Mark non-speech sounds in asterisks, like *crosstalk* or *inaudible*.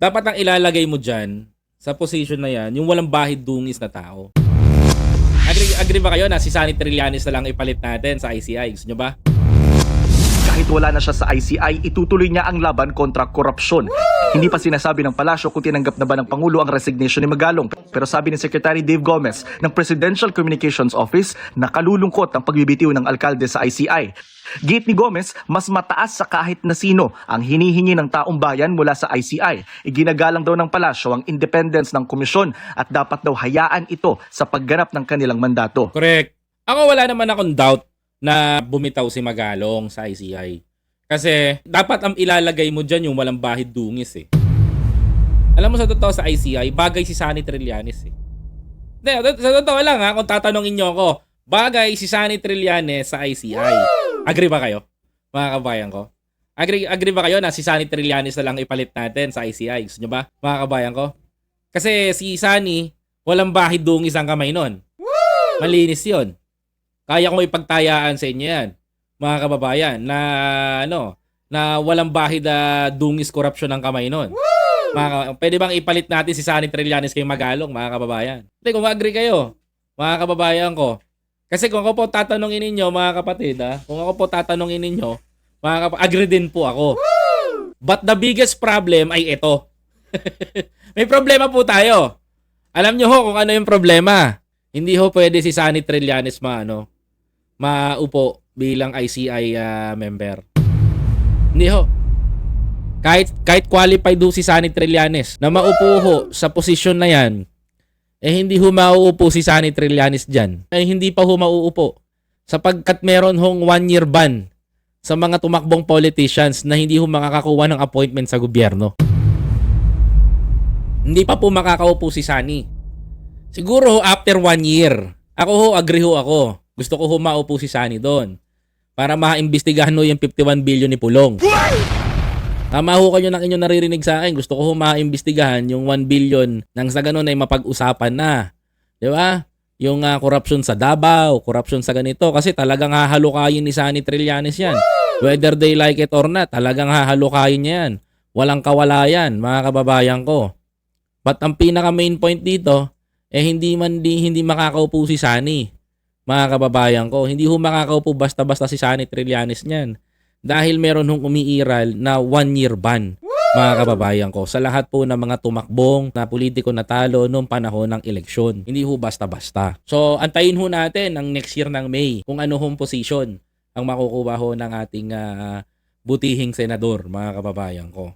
dapat ang ilalagay mo dyan sa position na yan, yung walang bahid dungis na tao. Agree, agree ba kayo na si Sunny Trillanes na lang ipalit natin sa ICI? Gusto nyo ba? Kahit wala na siya sa ICI, itutuloy niya ang laban kontra korupsyon. Hindi pa sinasabi ng palasyo kung tinanggap na ba ng Pangulo ang resignation ni Magalong. Pero sabi ni Secretary Dave Gomez ng Presidential Communications Office, nakalulungkot ang pagbibitiw ng alkalde sa ICI. Gate ni Gomez, mas mataas sa kahit na sino ang hinihingi ng taong bayan mula sa ICI. Iginagalang daw ng palasyo ang independence ng komisyon at dapat daw hayaan ito sa pagganap ng kanilang mandato. Correct. Ako wala naman akong doubt na bumitaw si Magalong sa ICI. Kasi dapat ang ilalagay mo dyan yung walang bahid dungis eh. Alam mo sa totoo sa ICI, bagay si Sunny Trillanes eh. Hindi, sa totoo lang ha, kung tatanungin nyo ako, bagay si Sunny Trillanes sa ICI. Agree ba kayo? Mga kabayan ko? Agree, agree ba kayo na si Sunny Trillanes na lang ipalit natin sa ICI? Gusto nyo ba? Mga kabayan ko? Kasi si Sunny, walang bahid dungis ang kamay nun. Malinis yon. Kaya kong ipagtayaan sa inyo yan, mga kababayan, na ano, na walang bahid na dungis korupsyon ng kamay nun. Mga, pwede bang ipalit natin si Sunny Trillanes kay Magalong, mga kababayan? Hindi, kung agree kayo, mga kababayan ko. Kasi kung ako po tatanungin ninyo, mga kapatid, ha, kung ako po tatanungin ninyo, mga kapatid, agree din po ako. But the biggest problem ay ito. *laughs* May problema po tayo. Alam nyo ho kung ano yung problema. Hindi ho pwede si Sunny Trillanes ma, ano, maupo bilang ICI ah, member. Hindi ho. Kahit, kahit qualified ho si Sunny Trillanes na maupo ho sa posisyon na yan, eh hindi ho mauupo si Sunny Trillanes dyan. Eh hindi pa ho mauupo. Sapagkat meron hong one year ban sa mga tumakbong politicians na hindi ho makakakuha ng appointment sa gobyerno. Hindi pa po makakaupo si Sunny. Siguro after one year. Ako ho, agree ho ako. Gusto ko ho maupo si Sunny doon. Para maimbestigahan ho yung 51 billion ni Pulong. Tama ho kayo ng inyong naririnig sa akin. Gusto ko ho maimbestigahan yung 1 billion nang sa ganun ay mapag-usapan na. Di ba? Yung ah, corruption sa Davao, corruption sa ganito. Kasi talagang hahalukayin ni Sunny Trillanes yan. Whether they like it or not, talagang hahalukayin niya yan. Walang kawalayan, mga kababayan ko. But ang pinaka main point dito, eh hindi man di, hindi makakaupo si Sunny. Mga kababayan ko, hindi ho makakaupo basta-basta si Sunny Trillanes niyan. Dahil meron hong umiiral na one year ban. Mga kababayan ko, sa lahat po ng mga tumakbong na politiko na talo noong panahon ng eleksyon. Hindi ho basta-basta. So, antayin ho natin ang next year ng May kung ano hong position ang makukuha ho ng ating ah, butihing senador, mga kababayan ko.